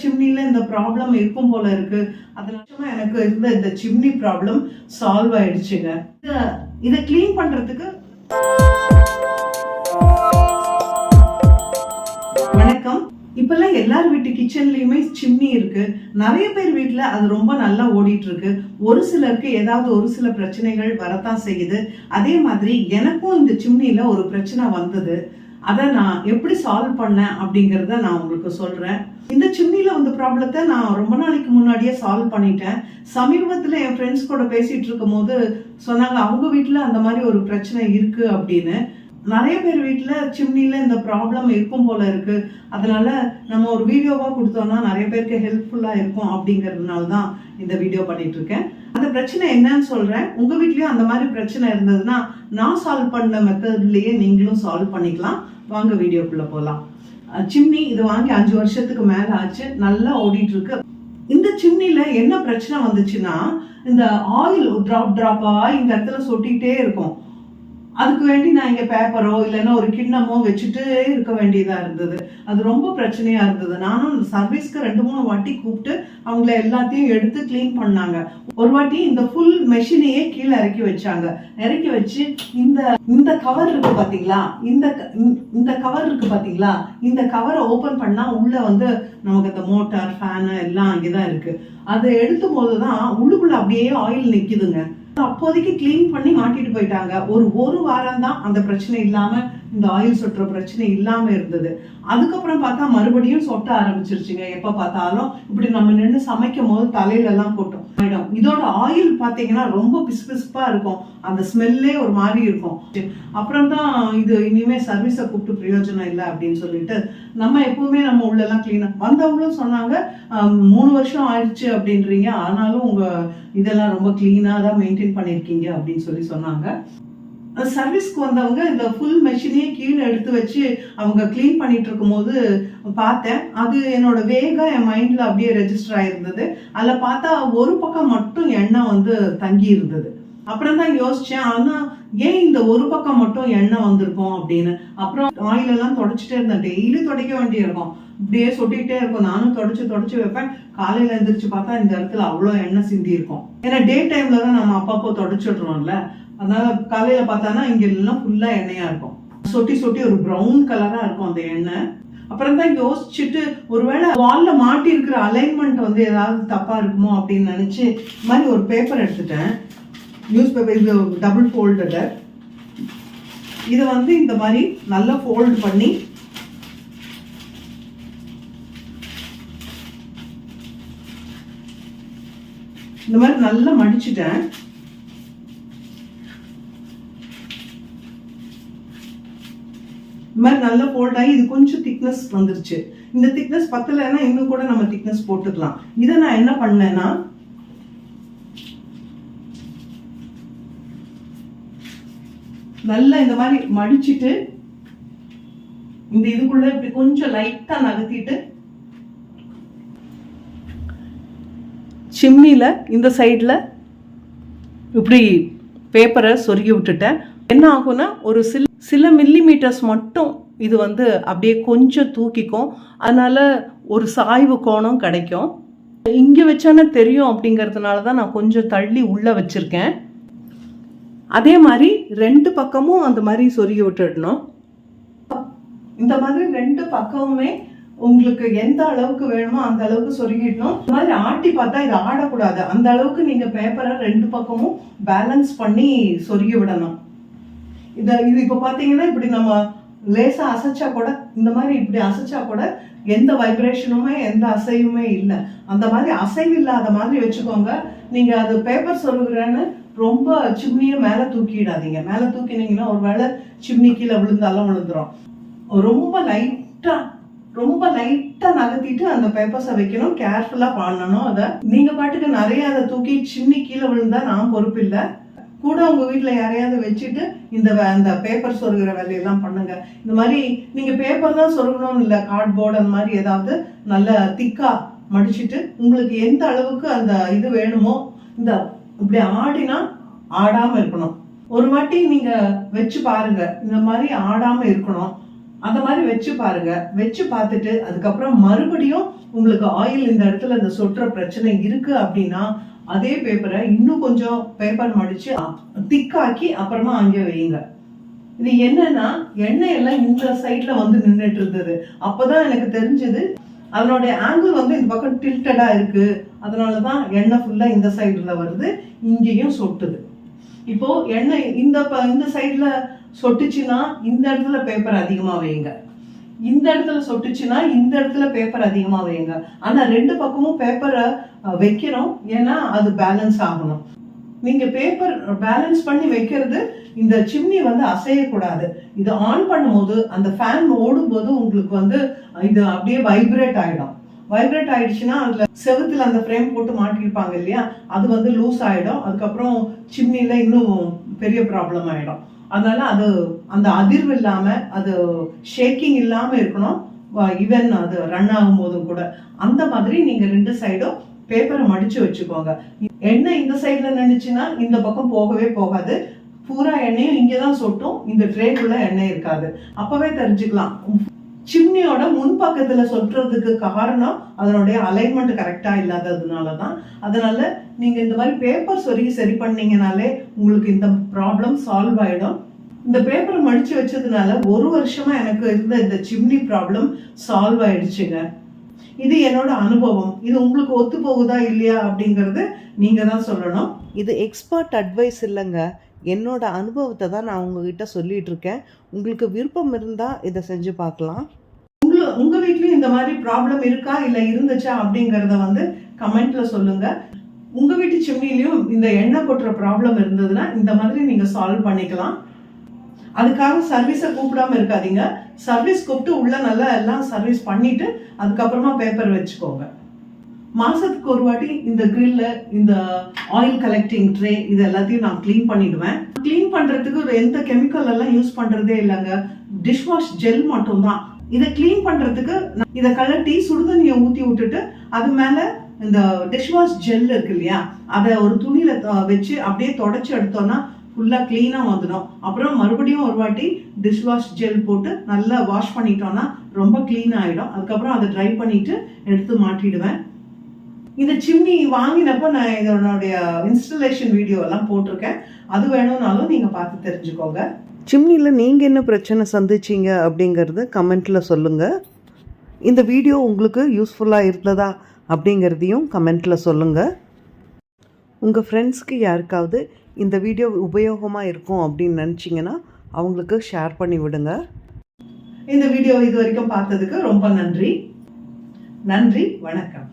சிம்னில இந்த ப்ராப்ளம் இருக்கும் போல இருக்கு. அதனால எனக்கு இருந்த இந்த சிம்னி ப்ராப்ளம் சால்வ் ஆயிடுச்சுங்க. இதை க்ளீன் பண்றதுக்கு வணக்கம். இப்பெல்லாம் எல்லார் வீட்டு கிச்சன்லயுமே சிம்னி இருக்கு. நிறைய பேர் வீட்ல அது ரொம்ப நல்லா ஓடிட்டு இருக்கு ஒரு சிலருக்கு ஏதாவது ஒரு சில பிரச்சனைகள் வரத்தான் செய்யுது. அதே மாதிரி எனக்கும் இந்த சிம்னில ஒரு பிரச்சனை வந்தது. அதை நான் எப்படி சால்வ் பண்ணேன் அப்படிங்கிறத நான் உங்களுக்கு சொல்றேன். இந்த சிம்னில வந்த ப்ராப்ளத்தை நான் ரொம்ப நாளைக்கு முன்னாடியே சால்வ் பண்ணிட்டேன். சமீபத்தில் என் ஃப்ரெண்ட்ஸ் கூட பேசிட்டு இருக்கும் போது சொன்னாங்க அவங்க வீட்டில் அந்த மாதிரி ஒரு பிரச்சனை இருக்கு அப்படின்னு. நிறைய பேர் வீட்டில் சிம்னில இந்த ப்ராப்ளம் இருக்கும் போல இருக்கு. அதனால நம்ம ஒரு வீடியோவா கொடுத்தோம்னா நிறைய பேருக்கு ஹெல்ப்ஃபுல்லாக இருக்கும் அப்படிங்கறதுனால தான் இந்த வீடியோ பண்ணிட்டு இருக்கேன். அந்த பிரச்சனை என்னன்னு சொல்றேன். உங்க வீட்லேயும் அந்த மாதிரி பிரச்சனை இருந்ததுன்னா நான் சால்வ் பண்ண மெத்தட்லயே நீங்களும் சால்வ் பண்ணிக்கலாம். வாங்க வீடியோக்குள்ள போலாம். சிம்னி இது வாங்கி அஞ்சு வருஷத்துக்கு மேல ஆச்சு. நல்லா ஓடிட்டு இருக்கு இந்த சிம்னில என்ன பிரச்சனை வந்துச்சுன்னா இந்த ஆயில் ட்ராப் டிராப்பா இந்த இடத்துல சொட்டிட்டே இருக்கும். அதுக்கு வேண்டி நான் இங்க பேப்பரோ இல்லைன்னா ஒரு கிண்ணமோ வச்சுட்டே இருக்க வேண்டியதா இருந்தது. அது ரொம்ப பிரச்சனையா இருந்தது. நானும் சர்வீஸ்க்கு ரெண்டு மூணு வாட்டி கூப்பிட்டு அவங்கள எல்லாத்தையும் எடுத்து க்ளீன் பண்ணாங்க. ஒரு வாட்டி இந்த ஃபுல் மெஷினையே கீழே இறக்கி வச்சாங்க. இறக்கி வச்சு இந்த இந்த கவர் இருக்கு பாத்தீங்களா? இந்த இந்த- கவர் இருக்கு பாத்தீங்களா? இந்த கவரை ஓப்பன் பண்ணா உள்ள வந்து நமக்கு இந்த மோட்டார் ஃபேனு எல்லாம் அங்கேதான் இருக்கு. அதை எடுத்தும் போதுதான் உள்ளுக்குள்ளே அப்படியே ஆயில் நிக்குதுங்க. அப்போதைக்கு கிளீன் பண்ணி மாட்டிட்டு போயிட்டாங்க. ஒரு ஒரு வாரம் தான் அந்த பிரச்சனை இல்லாமல் இந்த ஆயில் சொட்டுற பிரச்சனை இல்லாம இருந்தது. அதுக்கப்புறம் பார்த்தா மறுபடியும் சொட்ட ஆரம்பிச்சிருச்சுங்க. எப்ப பார்த்தாலும் இப்படி நம்ம நின்று சமைக்கும் போது தலையில எல்லாம் கொட்டும். ஆயிடும் இதோட ஆயில் பாத்தீங்கன்னா ரொம்ப பிசுபிசுப்பா இருக்கும். அந்த ஸ்மெல்லே ஒரு மாதிரி இருக்கும். அப்புறம் தான் இது இனிமே சர்வீஸை கூப்பிட்டு பிரயோஜனம் இல்லை அப்படின்னு சொல்லிட்டு நம்ம எப்பவுமே நம்ம உள்ள எல்லாம் கிளீனா வந்தவங்களும் சொன்னாங்க மூணு வருஷம் ஆயிடுச்சு அப்படின்றீங்க. ஆனாலும் உங்க இதெல்லாம் ரொம்ப கிளீனா தான் மெயின்டைன் பண்ணிருக்கீங்க அப்படின்னு சொல்லி சொன்னாங்க. சர்வீஸ்க்கு வந்தவங்க இந்த ஃபுல் மெஷினையே கீழே எடுத்து வச்சு அவங்க க்ளீன் பண்ணிட்டு இருக்கும்போது பார்த்தேன். அது என்னோட வேகா என் மைண்ட்ல அப்படியே ரெஜிஸ்டர் ஆயிருந்தது. அதில் பார்த்தா ஒரு பக்கம் மட்டும் எண்ணெய் வந்து தங்கி இருந்தது. அப்புறம் தான் யோசிச்சேன் ஆனால் ஏன் இந்த ஒரு பக்கம் மட்டும் எண்ணெய் வந்திருக்கும் அப்படின்னு. அப்புறம் ஆயில் எல்லாம் தொடச்சிட்டே இருந்தேன். டெய்லி துடைக்க வேண்டியிருக்கும் இப்படியே சொட்டிக்கிட்டே இருக்கும். நானும் தொடச்சு தொடச்சு வைப்பேன். காலையில எந்திரிச்சு பார்த்தா இந்த இடத்துல அவ்வளோ எண்ணெய் சிந்தி இருக்கும். ஏன்னா டே டைம்ல தான் நம்ம அப்பப்போ தொடச்சிடுறோம்ல. அதாவது காலையில பார்த்தானா இங்க எல்லாம் ஃபுல்லா எண்ணெயா இருக்கும். சொட்டி சொட்டி ஒரு ப்ரௌன் கலரா இருக்கும் அந்த எண்ணெய். அப்புறம் தான் யோசிச்சுட்டு ஒருவேளை வால்ல மாட்டி இருக்கிற அலைன்மெண்ட் வந்து ஏதாவது தப்பா இருக்குமோ அப்படின்னு நினைச்சு இந்த மாதிரி ஒரு பேப்பர் எடுத்துட்டேன். நியூஸ் பேப்பர் இது டபுள் ஃபோல்டட் இதை வந்து இந்த மாதிரி நல்லா ஃபோல்டு பண்ணி இந்த மாதிரி நல்லா மடிச்சுட்டேன். இந்த மாதிரி நல்லா ஃபோல்ட் ஆகி இது கொஞ்சம் திக்னஸ் வந்துருச்சு. இந்த திக்னஸ் பத்தலைன்னா இன்னும் கூட நம்ம திக்னஸ் போட்டுக்கலாம். இதை நான் என்ன பண்ணேன்னா நல்லா இந்த மாதிரி மடிச்சுட்டு இந்த இதுக்குள்ள இப்படி கொஞ்சம் லைட்டா நகர்த்திட்டு சிம்னில இந்த சைடில் இப்படி பேப்பரை சொருகி விட்டுட்டேன். என்ன ஆகும்னா ஒரு சில சில மில்லிமீட்டர்ஸ் மட்டும் இது வந்து அப்படியே கொஞ்சம் தூக்கிக்கும். அதனால் ஒரு சாய்வு கோணம் கிடைக்கும். இங்கே வச்சானே தெரியும் அப்படிங்கிறதுனால தான் நான் கொஞ்சம் தள்ளி உள்ளே வச்சுருக்கேன். அதே மாதிரி ரெண்டு பக்கமும் அந்த மாதிரி சொருகி விட்டுடணும். இந்த மாதிரி ரெண்டு பக்கமுமே உங்களுக்கு எந்த அளவுக்கு வேணுமோ அந்த அளவுக்கு சொருகிடணும். இந்த மாதிரி ஆட்டி பார்த்தா இது ஆடக்கூடாது. அந்த அளவுக்கு நீங்கள் பேப்பரை ரெண்டு பக்கமும் பேலன்ஸ் பண்ணி சொருகி விடணும். இதை இது இப்போ பார்த்தீங்கன்னா இப்படி நம்ம லேசாக அசைச்சா கூட இந்த மாதிரி இப்படி அசைச்சா கூட எந்த வைப்ரேஷனுமே எந்த அசைவுமே இல்லை. அந்த மாதிரி அசைவு இல்லாத மாதிரி வச்சுக்கோங்க. நீங்கள் அது பேப்பர் சொல்லுகிறேன்னு ரொம்ப சிம்னியை மேலே தூக்கிடாதீங்க. மேலே தூக்கினீங்கன்னா ஒருவேளை சிம்னி கீழே விழுந்தாலும் விழுந்துடும் ரொம்ப லைட்டாக ரொம்ப லைட்டாக நகர்த்திட்டு அந்த பேப்பர்ஸை வைக்கணும். கேர்ஃபுல்லாக பண்ணணும். அதை நீங்கள் பாட்டுக்கு நிறைய அதை தூக்கி சின்னி கீழே விழுந்தா நான் பொறுப்பு இல்லை கூட உங்க வீட்டில் யாரையாவது வச்சுட்டு இந்த அந்த பேப்பர் சொருகிற வேலையெல்லாம் பண்ணுங்க. இந்த மாதிரி நீங்க பேப்பர் தான் சொருகணும் இல்ல கார்ட்போர்டு அந்த மாதிரி ஏதாவது நல்ல திக்கா மடிச்சுட்டு உங்களுக்கு எந்த அளவுக்கு அந்த இது வேணுமோ இந்த இப்படி ஆடினா ஆடாம இருக்கணும். ஒரு வாட்டி நீங்க வச்சு பாருங்க. இந்த மாதிரி ஆடாம இருக்கணும். அந்த மாதிரி வச்சு பாருங்க. வச்சு பார்த்துட்டு அதுக்கப்புறம் மறுபடியும் உங்களுக்கு ஆயில் இந்த இடத்துல இந்த சொட்டுற பிரச்சனை இருக்கு அப்படின்னா அதே பேப்பரை இன்னும் கொஞ்சம் பேப்பர் மடிச்சு திக்காக்கி அப்புறமா அங்கே வையுங்க. இது என்னன்னா எண்ணெய் எல்லாம் இந்த சைட்ல வந்து நின்றுட்டு இருந்தது. அப்பதான் எனக்கு தெரிஞ்சது அதனுடைய ஆங்கிள் வந்து இந்த பக்கம் டில்டடா இருக்கு. அதனாலதான் எண்ணெய் ஃபுல்லா இந்த சைடுல வருது இங்கேயும் சொட்டுது. இப்போ எண்ணெய் இந்த ப- இந்த சைடுல சொட்டுச்சுன்னா இந்த இடத்துல பேப்பர் அதிகமா வைங்க இந்த இடத்துல சொட்டுச்சுன்னா இந்த இடத்துல பேப்பர் அதிகமா வைங்க. ஆனா ரெண்டு பக்கமும் பேப்பரை வைக்கிறோம் ஏன்னா அது பேலன்ஸ் ஆகணும். நீங்க பேப்பர் பேலன்ஸ் பண்ணி வைக்கிறது இந்த சிம்னி வந்து அசையக்கூடாது. இது ஆன் பண்ணும்போது அந்த ஃபேன் ஓடும்போது உங்களுக்கு வந்து இது அப்படியே வைப்ரேட் ஆயிடும். வைப்ரேட் ஆயிடுச்சுன்னா அதுல செவுத்துல அந்த ஃப்ரேம் போட்டு மாட்டிருப்பாங்க இல்லையா? அது வந்து லூஸ் ஆயிடும். அதுக்கப்புறம் சிம்னில இன்னும் பெரிய ப்ராப்ளம் ஆயிடும். அதனால அது அந்த அதிர்வு இல்லாம அது ஷேக்கிங் இல்லாம இருக்கணும். ஈவன் அது ரன் ஆகும் போதும் கூட. அந்த மாதிரி நீங்க ரெண்டு சைடும் பேப்பரை மடிச்சு வச்சுக்கோங்க. எண்ணெய் இந்த சைடில் நின்றுச்சுன்னா இந்த பக்கம் போகவே போகாது. பூரா எண்ணெயும் இங்கே தான் சொட்டும். இந்த ட்ரேக்குள்ள எண்ணெய் இருக்காது. அப்போவே தெரிஞ்சுக்கலாம். சிம்னியோட முன்பக்கத்துல சொல்றதுக்கு காரணம் அதனுடைய அலைன்மெண்ட் கரெக்டா இல்லாததுனால தான் அதனால நீங்க இந்த மாதிரி பேப்பர் சொருகி சரி பண்ணீங்கனாலே உங்களுக்கு இந்த ப்ராப்ளம் சால்வ் ஆயிடும். இந்த பேப்பர் மடிச்சு வச்சதுனால ஒரு வருஷமா எனக்கு இருந்த இந்த சிம்னி ப்ராப்ளம் சால்வ் ஆயிடுச்சுங்க. இது என்னோட அனுபவம். இது உங்களுக்கு ஒத்து போகுதா இல்லையா அப்படிங்கறது நீங்க தான் சொல்லணும். இது எக்ஸ்பர்ட் அட்வைஸ் இல்லைங்க. என்னோட அனுபவத்தை தான் நான் உங்ககிட்ட சொல்லிட்டு இருக்கேன். உங்களுக்கு விருப்பம் இருந்தால் இதை செஞ்சு பார்க்கலாம். உங்க உங்க வீட்லயும் இந்த மாதிரி ப்ராப்ளம் இருக்கா இல்ல இருந்துச்சா அப்படிங்கறத வந்து கமெண்ட்ல சொல்லுங்க. உங்க வீட்டு சிம்னிலையும் இந்த எண்ணெய் கொட்டுற ப்ராப்ளம் இருந்ததுன்னா இந்த மாதிரி நீங்க சால்வ் பண்ணிக்கலாம். அதுக்காக சர்வீஸை கூப்பிடாம இருக்காதீங்க. சர்வீஸ் கூப்பிட்டு உள்ள நல்லா எல்லாம் சர்வீஸ் பண்ணிட்டு அதுக்கப்புறமா பேப்பர் வச்சுக்கோங்க. மாசத்துக்கு ஒரு வாட்டி இந்த கிரில்ல இந்த ஆயில் கலெக்டிங் ட்ரே இது எல்லாத்தையும் நான் க்ளீன் பண்ணிடுவேன். க்ளீன் பண்றதுக்கு எந்த கெமிக்கல் எல்லாம் யூஸ் பண்றதே இல்லைங்க. டிஷ் வாஷ் ஜெல் மட்டும்தான். இதை க்ளீன் பண்றதுக்கு இதை கலட்டி சுடுதண்ணியை ஊத்தி விட்டுட்டு அது மேல இந்த டிஷ் வாஷ் ஜெல் இருக்கு இல்லையா? அதை ஒரு துணியில வச்சு அப்படியே தொடச்சி எடுத்தோம்னா ஃபுல்லாக க்ளீனாக வந்துடும். அப்புறம் மறுபடியும் ஒரு வாட்டி டிஷ் வாஷ் ஜெல் போட்டு நல்லா வாஷ் பண்ணிட்டோன்னா ரொம்ப க்ளீன் ஆகிடும் அதுக்கப்புறம் அதை ட்ரை பண்ணிட்டு எடுத்து மாட்டிடுவேன். இந்த சிம்னி வாங்கினப்போ நான் இதனுடைய இன்ஸ்டலேஷன் வீடியோ எல்லாம் போட்டிருக்கேன். அது வேணும்னாலும் நீங்கள் பார்த்து தெரிஞ்சுக்கோங்க. சிம்னியில் நீங்கள் என்ன பிரச்சனை சந்திச்சீங்க அப்படிங்கிறத கமெண்ட்டில் சொல்லுங்கள் இந்த வீடியோ உங்களுக்கு யூஸ்ஃபுல்லாக இருந்ததா அப்படிங்கிறதையும் கமெண்ட்டில் சொல்லுங்கள் உங்கள் ஃப்ரெண்ட்ஸ்க்கு யாருக்காவது இந்த வீடியோ உபயோகமாக இருக்கும் அப்படின்னு நினச்சிங்கன்னா அவங்களுக்கு ஷேர் பண்ணி விடுங்க. இந்த வீடியோ இது வரைக்கும் பார்த்ததுக்கு ரொம்ப நன்றி. நன்றி வணக்கம்.